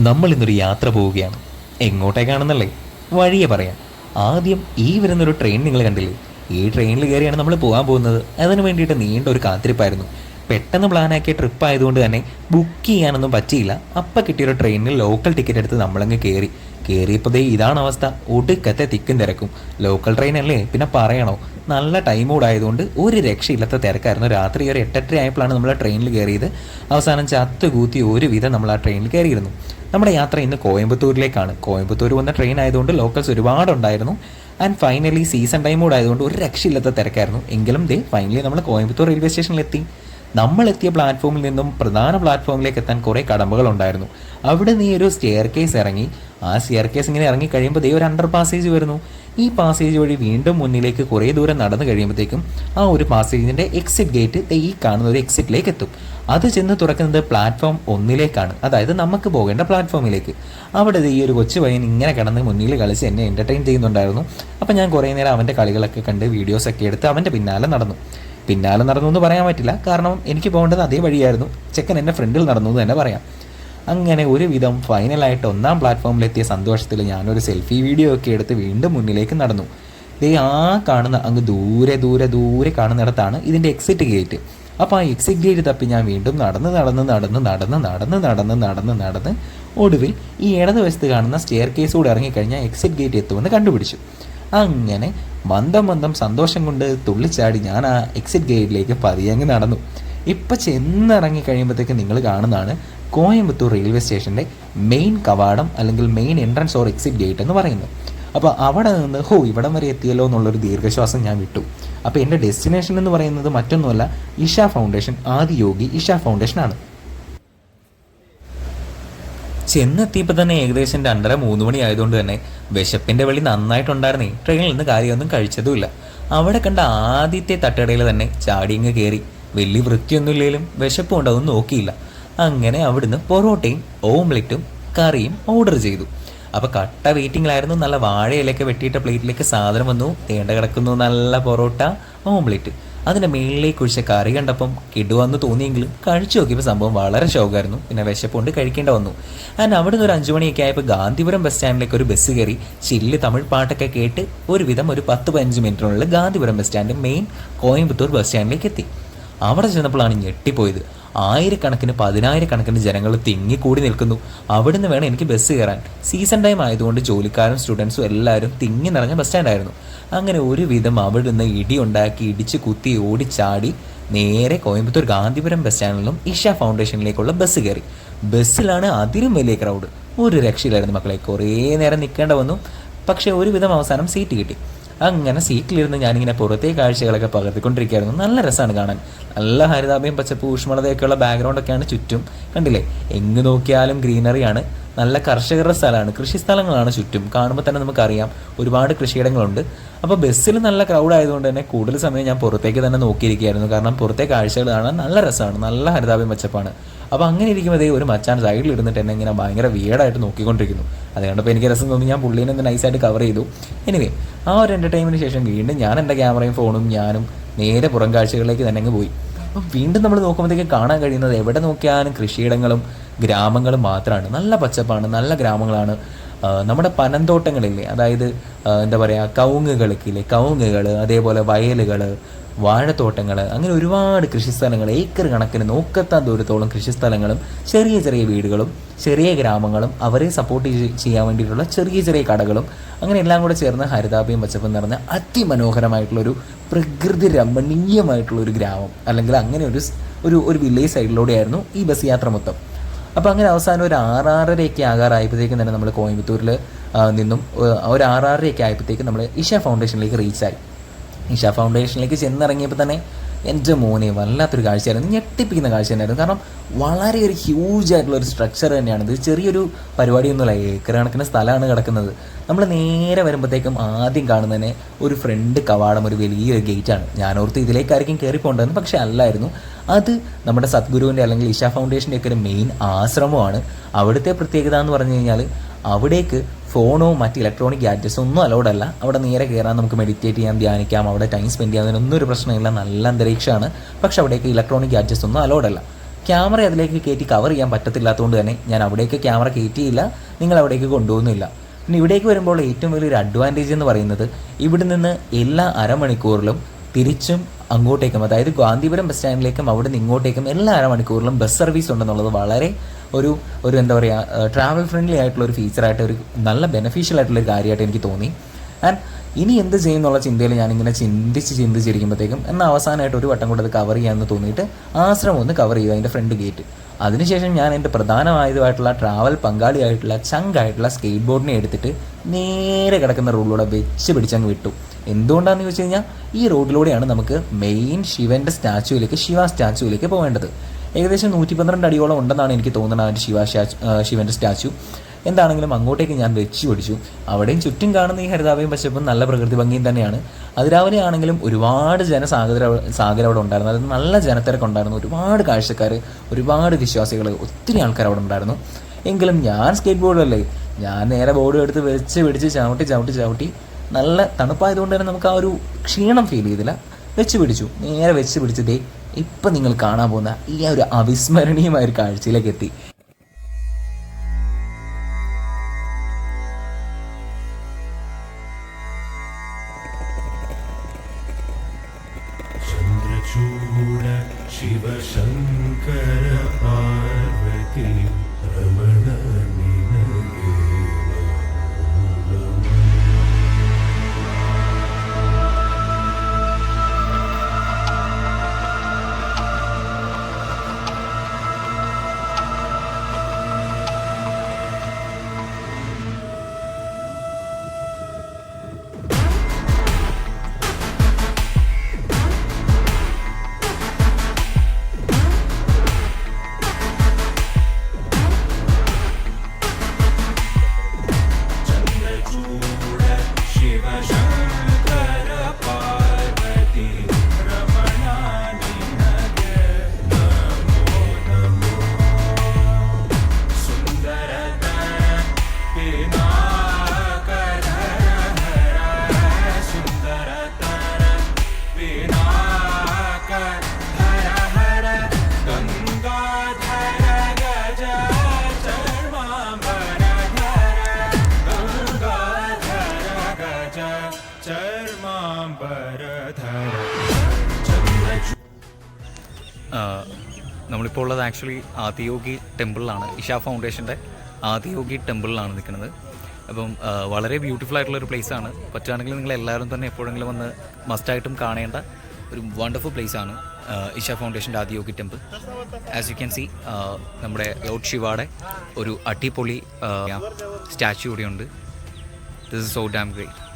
നമ്മൾ ഇന്നൊരു യാത്ര പോവുകയാണ്. എങ്ങോട്ടേക്കാണെന്നല്ലേ വഴിയെ പറയാം. ആദ്യം ഈ വരുന്നൊരു ട്രെയിൻ നിങ്ങൾ കണ്ടില്ലേ? ഈ ട്രെയിനിൽ കയറിയാണ് നമ്മൾ പോകാൻ പോകുന്നത്. അതിന് വേണ്ടിയിട്ട് നീണ്ട ഒരു കാത്തിരിപ്പായിരുന്നു. പെട്ടെന്ന് പ്ലാനാക്കിയ ട്രിപ്പ് ആയതുകൊണ്ട് തന്നെ ബുക്ക് ചെയ്യാനൊന്നും പറ്റിയില്ല. അപ്പം കിട്ടിയൊരു ട്രെയിനിൽ ലോക്കൽ ടിക്കറ്റ് എടുത്ത് നമ്മളങ്ങ് കയറി. കയറിയപ്പോൾ ഇതാണ് അവസ്ഥ. ഒടുക്കത്തെ തിക്കും തിരക്കും. ലോക്കൽ ട്രെയിൻ അല്ലേ? പിന്നെ പറയണോ? നല്ല ടൈം കൂടായതുകൊണ്ട് ഒരു രക്ഷയില്ലാത്ത തിരക്കായിരുന്നു. രാത്രി ഒരു എട്ടെട്ടര ആയപ്പോഴാണ് നമ്മൾ ട്രെയിനിൽ കയറിയത്. അവസാനം ചത്തുകൂത്തി ഒരുവിധം നമ്മൾ ആ ട്രെയിനിൽ കയറിയിരുന്നു. നമ്മുടെ യാത്ര ഇന്ന് കോയമ്പത്തൂരിലേക്കാണ്. കോയമ്പത്തൂർ വന്ന ട്രെയിൻ ആയതുകൊണ്ട് ലോക്കൽസ് ഒരുപാടുണ്ടായിരുന്നു. ആൻഡ് ഫൈനലി സീസൺ ടൈം കൂടെ ആയതുകൊണ്ട് ഒരു രക്ഷയില്ലാത്ത തിരക്കായിരുന്നു. എങ്കിലും ദേ ഫൈനലി നമ്മൾ കോയമ്പത്തൂർ റെയിൽവേ സ്റ്റേഷനിലെത്തി നമ്മൾ എത്തിയ പ്ലാറ്റ്ഫോമിൽ നിന്നും പ്രധാന പ്ലാറ്റ്ഫോമിലേക്ക് എത്താൻ കുറേ കടമ്പകൾ ഉണ്ടായിരുന്നു. അവിടെ നീ ഒരു സ്റ്റെയർ കേസ് ഇറങ്ങി. ആ സ്റ്റെയർ കേസ് ഇങ്ങനെ ഇറങ്ങി കഴിയുമ്പോൾ ദേ ഒരു അണ്ടർ പാസേജ് വരുന്നു. ഈ പാസേജ് വഴി വീണ്ടും മുന്നിലേക്ക് കുറേ ദൂരം നടന്നു കഴിയുമ്പോഴത്തേക്കും ആ ഒരു പാസേജിന്റെ എക്സിറ്റ് ഗേറ്റ് ഈ കാണുന്ന ഒരു എക്സിറ്റിലേക്ക് എത്തും അത് ചെന്ന് തുറക്കുന്നത് പ്ലാറ്റ്ഫോം ഒന്നിലേക്കാണ്. അതായത് നമുക്ക് പോകേണ്ട പ്ലാറ്റ്ഫോമിലേക്ക് അവിടെ ഈ ഒരു കൊച്ചു പയ്യൻ ഇങ്ങനെ കിടന്ന് മുന്നിൽ കളിച്ച് എന്നെ എന്റർടൈൻ ചെയ്യുന്നുണ്ടായിരുന്നു. അപ്പം ഞാൻ കുറേ നേരം അവന്റെ കളികളൊക്കെ കണ്ട് വീഡിയോസൊക്കെ എടുത്ത് അവന്റെ പിന്നാലെ നടന്നു. പിന്നാലെ നടന്നു എന്ന് പറയാൻ പറ്റില്ല. കാരണം എനിക്ക് പോകേണ്ടത് അതേ വഴിയായിരുന്നു. ചെക്കൻ എന്റെ ഫ്രണ്ടിൽ നടന്നു എന്ന് തന്നെ പറയാം. അങ്ങനെ ഒരുവിധം ഫൈനലായിട്ട് ഒന്നാം പ്ലാറ്റ്ഫോമിലെത്തിയ സന്തോഷത്തിൽ ഞാനൊരു സെൽഫി വീഡിയോ ഒക്കെ എടുത്ത് വീണ്ടും മുന്നിലേക്ക് നടന്നു. ദേ ആ കാണുന്ന അങ്ങ് ദൂരെ ദൂരെ ദൂരെ കാണുന്നിടത്താണ് ഇതിന്റെ എക്സിറ്റ് ഗേറ്റ് അപ്പോൾ ആ എക്സിറ്റ് ഗേറ്റ് തപ്പി ഞാൻ വീണ്ടും നടന്ന് നടന്ന് നടന്ന് നടന്ന് നടന്ന് നടന്ന് നടന്ന് നടന്ന് ഒടുവിൽ ഈ ഇടതുവശത്ത് കാണുന്ന സ്റ്റെയർ കേസ് ഇറങ്ങിക്കഴിഞ്ഞാൽ എക്സിറ്റ് ഗേറ്റ് എത്തുമെന്ന് കണ്ടുപിടിച്ചു. അങ്ങനെ മന്ദം മന്ദം സന്തോഷം കൊണ്ട് തുള്ളിച്ചാടി ഞാൻ ആ എക്സിറ്റ് ഗേറ്റിലേക്ക് പതിയങ്ങ് നടന്നു. ഇപ്പം ചെന്നിറങ്ങി കഴിയുമ്പോഴത്തേക്ക് നിങ്ങൾ കാണുന്നതാണ് കോയമ്പത്തൂർ റെയിൽവേ സ്റ്റേഷന്റെ മെയിൻ കവാടം അല്ലെങ്കിൽ main entrance or exit gate എന്ന് പറയുന്നത് അപ്പോൾ അവിടെ നിന്ന് ഹോ ഇവിടം വരെ എത്തിയല്ലോ എന്നുള്ളൊരു ദീർഘശ്വാസം ഞാൻ വിട്ടു. അപ്പോൾ എന്റെ ഡെസ്റ്റിനേഷൻ എന്ന് പറയുന്നത് മറ്റൊന്നുമല്ല ഇഷ ഫൗണ്ടേഷൻ ആദിയോഗി ഇഷ ഫൗണ്ടേഷനാണ് ചെന്നെത്തിയപ്പോൾ തന്നെ ഏകദേശം രണ്ടര മൂന്ന് മണി ആയതുകൊണ്ട് തന്നെ വിശപ്പിന്റെ വെളി നന്നായിട്ടുണ്ടായിരുന്നേ. ട്രെയിനിൽ നിന്ന് കാര്യമൊന്നും കഴിച്ചതുമില്ല. അവിടെ കണ്ട ആദ്യത്തെ തട്ടടയിൽ തന്നെ ചാടിയങ്ങ് കയറി വലിയ വൃത്തിയൊന്നുമില്ലെങ്കിലും വിശപ്പുണ്ടോ അതൊന്നും നോക്കിയില്ല. അങ്ങനെ അവിടുന്ന് പൊറോട്ടയും ഓംലെറ്റും കറിയും ഓർഡർ ചെയ്തു. അപ്പോൾ കട്ട വെയിറ്റിംഗിലായിരുന്നു നല്ല വാഴയിലൊക്കെ വെട്ടിയിട്ട പ്ലേറ്റിലേക്ക് സാധനം വന്നു. തേണ്ട കിടക്കുന്നു. നല്ല പൊറോട്ട ഓംലെറ്റ് അതിന്റെ മേളിലേക്ക് ഒഴിച്ച കറി കണ്ടപ്പം കിടുവന്ന് തോന്നിയെങ്കിലും കഴിച്ചു നോക്കിയപ്പോൾ സംഭവം വളരെ ഷോക്കായിരുന്നു പിന്നെ വിശപ്പുകൊണ്ട് കഴിക്കേണ്ട വന്നു. ആൻഡ് അവിടെ നിന്ന് ഒരു അഞ്ചു മണിയൊക്കെ ആയപ്പോൾ ഗാന്ധിപുരം ബസ് സ്റ്റാൻഡിലേക്ക് ഒരു ബസ് കയറി. ചില്ല് തമിഴ് പാട്ടൊക്കെ കേട്ട് ഒരുവിധം ഒരു പത്ത് പതിനഞ്ച് മിനിറ്റിനുള്ളിൽ Gandhipuram bus stand main Coimbatore bus സ്റ്റാൻഡിലേക്ക് എത്തി. അവിടെ ചെന്നപ്പോഴാണ് ഞെട്ടിപ്പോയത്. ആയിരക്കണക്കിന് പതിനായിരക്കണക്കിന് ജനങ്ങൾ തിങ്ങിക്കൂടി നിൽക്കുന്നു. അവിടുന്ന് വേണം എനിക്ക് ബസ് കയറാൻ. സീസൺ ടൈം ആയതുകൊണ്ട് ജോലിക്കാരും സ്റ്റുഡൻസും എല്ലാവരും തിങ്ങി നിറഞ്ഞ ബസ് സ്റ്റാൻഡായിരുന്നു അങ്ങനെ ഒരുവിധം അവിടുന്ന് ഇടി ഉണ്ടാക്കി ഇടിച്ച് കുത്തി ഓടിച്ചാടി നേരെ കോയമ്പത്തൂർ ഗാന്ധിപുരം ബസ് സ്റ്റാൻഡിലും ഇഷ ഫൗണ്ടേഷനിലേക്കുള്ള ബസ് കയറി. ബസ്സിലാണ് അതിലും വലിയ ക്രൗഡ് ഒരു രക്ഷയിലായിരുന്നു മക്കളെ. കുറേ നേരം നിൽക്കേണ്ട വന്നു. പക്ഷേ ഒരുവിധം അവസാനം സീറ്റ് കിട്ടി. അങ്ങനെ സീറ്റിലിരുന്ന് ഞാനിങ്ങനെ പുറത്തെ കാഴ്ചകളൊക്കെ പകർത്തിക്കൊണ്ടിരിക്കുകയായിരുന്നു. നല്ല രസമാണ് കാണാൻ. നല്ല ഹരിതാഭയും പച്ചപ്പ് ഊഷ്മളതയൊക്കെയുള്ള ബാക്ക്ഗ്രൗണ്ടൊക്കെയാണ് ചുറ്റും. കണ്ടില്ലേ? എങ്ങ് നോക്കിയാലും ഗ്രീനറിയാണ്. നല്ല കർഷകരുടെ സ്ഥലമാണ്. കൃഷി സ്ഥലങ്ങളാണ് ചുറ്റും. കാണുമ്പോൾ തന്നെ നമുക്കറിയാം ഒരുപാട് കൃഷിയിടങ്ങളുണ്ട്. അപ്പോൾ ബസ്സിൽ നല്ല ക്രൗഡ് ആയതുകൊണ്ട് തന്നെ കൂടുതൽ സമയം ഞാൻ പുറത്തേക്ക് തന്നെ നോക്കിയിരിക്കുകയായിരുന്നു. കാരണം പുറത്തെ കാഴ്ചകൾ കാണാൻ നല്ല രസമാണ്. നല്ല ഹരിതാഭയും പച്ചപ്പാണ്. അപ്പോൾ അങ്ങനെ ഇരിക്കുമ്പോൾ ഒരു മച്ചാൻ സൈഡിൽ ഇരുന്നിട്ട് എന്നെ ഇങ്ങനെ ഭയങ്കര വിയേഡായിട്ട് നോക്കിക്കൊണ്ടിരിക്കുന്നു. അത് കണ്ടപ്പോൾ എനിക്ക് രസം തോന്നി. ഞാൻ പുള്ളീനെ ഒന്ന് നൈസായിട്ട് കവർ ചെയ്തു. എനിവേ ആ ഒരു എന്റർടൈൻമെന്റിന് ശേഷം വീണ്ടും ഞാൻ എന്റെ ക്യാമറയും ഫോണും ഞാനും നേരെ പുറം കാഴ്ചകളിലേക്ക് തന്നെ അങ്ങ് പോയി. അപ്പം വീണ്ടും നമ്മൾ നോക്കുമ്പോഴത്തേക്ക് കാണാൻ കഴിയുന്നത് എവിടെ നോക്കിയാലും കൃഷിയിടങ്ങളും ഗ്രാമങ്ങളും മാത്രമാണ് നല്ല പച്ചപ്പാണ് നല്ല ഗ്രാമങ്ങളാണ്. നമ്മുടെ പനന്തോട്ടങ്ങളില്ലേ അതായത് എന്താ പറയുക കവുങ്ങുകളൊക്കെ ഇല്ലേ കവുങ്ങുകൾ അതേപോലെ വയലുകൾ വാഴത്തോട്ടങ്ങൾ അങ്ങനെ ഒരുപാട് കൃഷിസ്ഥലങ്ങൾ ഏക്കർ കണക്കിന് നോക്കത്താൻ ദൂരത്തോളം കൃഷിസ്ഥലങ്ങളും ചെറിയ ചെറിയ വീടുകളും ചെറിയ ഗ്രാമങ്ങളും അവരെ സപ്പോർട്ട് ചെയ്യാൻ വേണ്ടിയിട്ടുള്ള ചെറിയ ചെറിയ കടകളും അങ്ങനെ എല്ലാം കൂടെ ചേർന്ന് ഹരിതാഭയും പച്ചപ്പും നിറഞ്ഞ അതിമനോഹരമായിട്ടുള്ളൊരു പ്രകൃതി രമണീയമായിട്ടുള്ളൊരു ഗ്രാമം അല്ലെങ്കിൽ അങ്ങനെ ഒരു ഒരു ഒരു വില്ലേജ് സൈഡിലൂടെയായിരുന്നു ഈ ബസ് യാത്ര മൊത്തം. അപ്പോൾ അങ്ങനെ അവസാനം ഒരു ആറാറരയൊക്കെ ആകാറായപ്പോഴത്തേക്കും തന്നെ നമ്മൾ കോയമ്പത്തൂരിൽ നിന്നും ഒരു ആറാറരയൊക്കെ ആയപ്പോഴത്തേക്കും നമ്മൾ ഇഷ ഫൗണ്ടേഷനിലേക്ക് റീച്ചായി ഇഷ ഫൗണ്ടേഷനിലേക്ക് ചെന്നിറങ്ങിയപ്പോൾ തന്നെ എന്റെ മോനെ വല്ലാത്തൊരു കാഴ്ചയായിരുന്നു. ഞെട്ടിപ്പിക്കുന്ന കാഴ്ച തന്നെയായിരുന്നു കാരണം വളരെ ഒരു ഹ്യൂജ് ആയിട്ടുള്ള ഒരു സ്ട്രക്ചർ തന്നെയാണ് ഇത്. ചെറിയൊരു പരിപാടിയൊന്നുമല്ല. ഏക്കർ കണക്കിന് സ്ഥലമാണ് കിടക്കുന്നത്. നമ്മൾ നേരെ വരുമ്പോഴത്തേക്കും ആദ്യം കാണുന്നതന്നെ ഒരു ഫ്രണ്ട് കവാടം ഒരു വലിയൊരു ഗേറ്റാണ് ഞാൻ ഓർത്ത് ഇതിലേക്കായിരിക്കും കയറിപ്പോണ്ടെന്ന് പക്ഷേ അല്ലായിരുന്നു. അത് നമ്മുടെ സദ്ഗുരുവിന്റെ അല്ലെങ്കിൽ ഇഷ ഫൗണ്ടേഷന്റെ ഒക്കെ ഒരു മെയിൻ ആശ്രമമാണ്. അവിടുത്തെ പ്രത്യേകത എന്ന് പറഞ്ഞു കഴിഞ്ഞാൽ അവിടേക്ക് ഫോണോ മറ്റ് ഇലക്ട്രോണിക് ഗാഡ്ജറ്റ്സോ ഒന്നും അലൗഡ് അല്ല. അവിടെ നേരെ കയറാൻ നമുക്ക് മെഡിറ്റേറ്റ് ചെയ്യാം ധ്യാനിക്കാം. അവിടെ ടൈം സ്പെൻഡ് ചെയ്യാൻ അതിനൊന്നും ഒരു പ്രശ്നമില്ല. നല്ല അന്തരീക്ഷമാണ്. പക്ഷെ അവിടേക്ക് ഇലക്ട്രോണിക് ഗാഡ്ജറ്റ്സ് ഒന്നും അലൗഡ് അല്ല. ക്യാമറ അതിലേക്ക് കയറ്റി കവർ ചെയ്യാൻ പറ്റത്തില്ലാത്തതുകൊണ്ട് തന്നെ ഞാൻ അവിടേക്ക് ക്യാമറ കയറ്റിയില്ല നിങ്ങൾ അവിടേക്ക് കൊണ്ടുപോകുന്നില്ല. പിന്നെ ഇവിടേക്ക് വരുമ്പോൾ ഏറ്റവും വലിയൊരു അഡ്വാന്റേജ് എന്ന് പറയുന്നത് ഇവിടെ നിന്ന് എല്ലാ അരമണിക്കൂറിലും തിരിച്ചും അങ്ങോട്ടേക്കും അതായത് ഗാന്ധിപുരം ബസ് സ്റ്റാൻഡിലേക്കും അവിടെ നിന്ന് ഇങ്ങോട്ടേക്കും എല്ലാ അരമണിക്കൂറിലും ബസ് സർവീസ് ഉണ്ടെന്നുള്ളത് വളരെ ഒരു ഒരു എന്താ പറയുക ട്രാവൽ ഫ്രണ്ട്ലി ആയിട്ടുള്ള ഒരു ഫീച്ചറായിട്ട് ഒരു നല്ല ബെനഫിഷ്യൽ ആയിട്ടുള്ള ഒരു കാര്യമായിട്ട് എനിക്ക് തോന്നി. ആൻഡ് ഇനി എന്ത് ചെയ്യും എന്നുള്ള ചിന്തയിൽ ഞാനിങ്ങനെ ചിന്തിച്ച് ചിന്തിച്ചിരിക്കുമ്പോഴത്തേക്കും എന്നാൽ അവസാനമായിട്ട് ഒരു വട്ടം കൂടെ അത് കവർ ചെയ്യാമെന്ന് തോന്നിയിട്ട് ആശ്രമം ഒന്ന് കവർ ചെയ്തു അതിന്റെ ഫ്രണ്ട് ഗേറ്റ് അതിനുശേഷം ഞാൻ എന്റെ പ്രധാനമായതുമായിട്ടുള്ള ട്രാവൽ പങ്കാളിയായിട്ടുള്ള ചങ്കായിട്ടുള്ള സ്കേറ്റ് ബോർഡിനെ എടുത്തിട്ട് നേരെ കിടക്കുന്ന റോഡിലൂടെ വെച്ച് പിടിച്ചങ്ങ് വിട്ടു. എന്തുകൊണ്ടാണെന്ന് ചോദിച്ചു കഴിഞ്ഞാൽ ഈ റോഡിലൂടെയാണ് നമുക്ക് മെയിൻ ശിവന്റെ സ്റ്റാച്ചുവിലേക്ക് ശിവ സ്റ്റാച്ചുവിലേക്ക് പോകേണ്ടത് ഏകദേശം നൂറ്റി പന്ത്രണ്ട് അടിയോളം ഉണ്ടെന്നാണ് എനിക്ക് തോന്നുന്നത് ആ ശിവ സ്റ്റാച്ചു ശിവന്റെ സ്റ്റാച്ചു എന്താണെങ്കിലും അങ്ങോട്ടേക്ക് ഞാൻ വെച്ചു പിടിച്ചു. അവിടെയും ചുറ്റും കാണുന്ന ഈ ഹരിതാപയും പശപ്പും നല്ല പ്രകൃതി ഭംഗിയും തന്നെയാണ്. അതിരാവിലെ ആണെങ്കിലും ഒരുപാട് ജനസാഗര സാഗരം അവിടെ ഉണ്ടായിരുന്നു. അതായത് നല്ല ജനത്തിരക്കുണ്ടായിരുന്നു ഒരുപാട് കാഴ്ചക്കാർ ഒരുപാട് വിശ്വാസികൾ ഒത്തിരി ആൾക്കാർ അവിടെ ഉണ്ടായിരുന്നു. എങ്കിലും ഞാൻ സ്കേറ്റ് ബോർഡല്ലേ ഞാൻ നേരെ ബോർഡ് എടുത്ത് വെച്ച് പിടിച്ച് ചവിട്ടി ചവിട്ടി ചവിട്ടി നല്ല തണുപ്പായതുകൊണ്ട് തന്നെ നമുക്ക് ആ ഒരു ക്ഷീണം ഫീൽ ചെയ്തില്ല. വെച്ച് പിടിച്ചു. നേരെ വെച്ച് പിടിച്ച് ദേ ഇപ്പം നിങ്ങൾ കാണാൻ പോകുന്ന ഈ ഒരു അവിസ്മരണീയമായ ഒരു കാഴ്ചയിലേക്ക് എത്തി. ശൂലചൂട ശിവശങ്കര പാർവതി നമ്മളിപ്പോൾ ഉള്ളത് ആക്ച്വലി ആദിയോഗി ടെമ്പിളിലാണ് ഇഷ ഫൗണ്ടേഷന്റെ ആദിയോഗി ടെമ്പിളിലാണ് നിൽക്കുന്നത്. അപ്പം വളരെ ബ്യൂട്ടിഫുൾ ആയിട്ടുള്ള ഒരു place ആണ്. പറ്റുകയാണെങ്കിൽ നിങ്ങൾ എല്ലാവരും തന്നെ എപ്പോഴെങ്കിലും വന്ന് മസ്റ്റായിട്ടും കാണേണ്ട ഒരു വണ്ടർഫുൾ പ്ലേസ് ആണ് ഇഷ ഫൗണ്ടേഷന്റെ Adiyogi temple. As you can see നമ്മുടെ ലോഡ് ശിവാടെ ഒരു അടിപൊളി സ്റ്റാച്ചു കൂടിയുണ്ട്. This is so damn great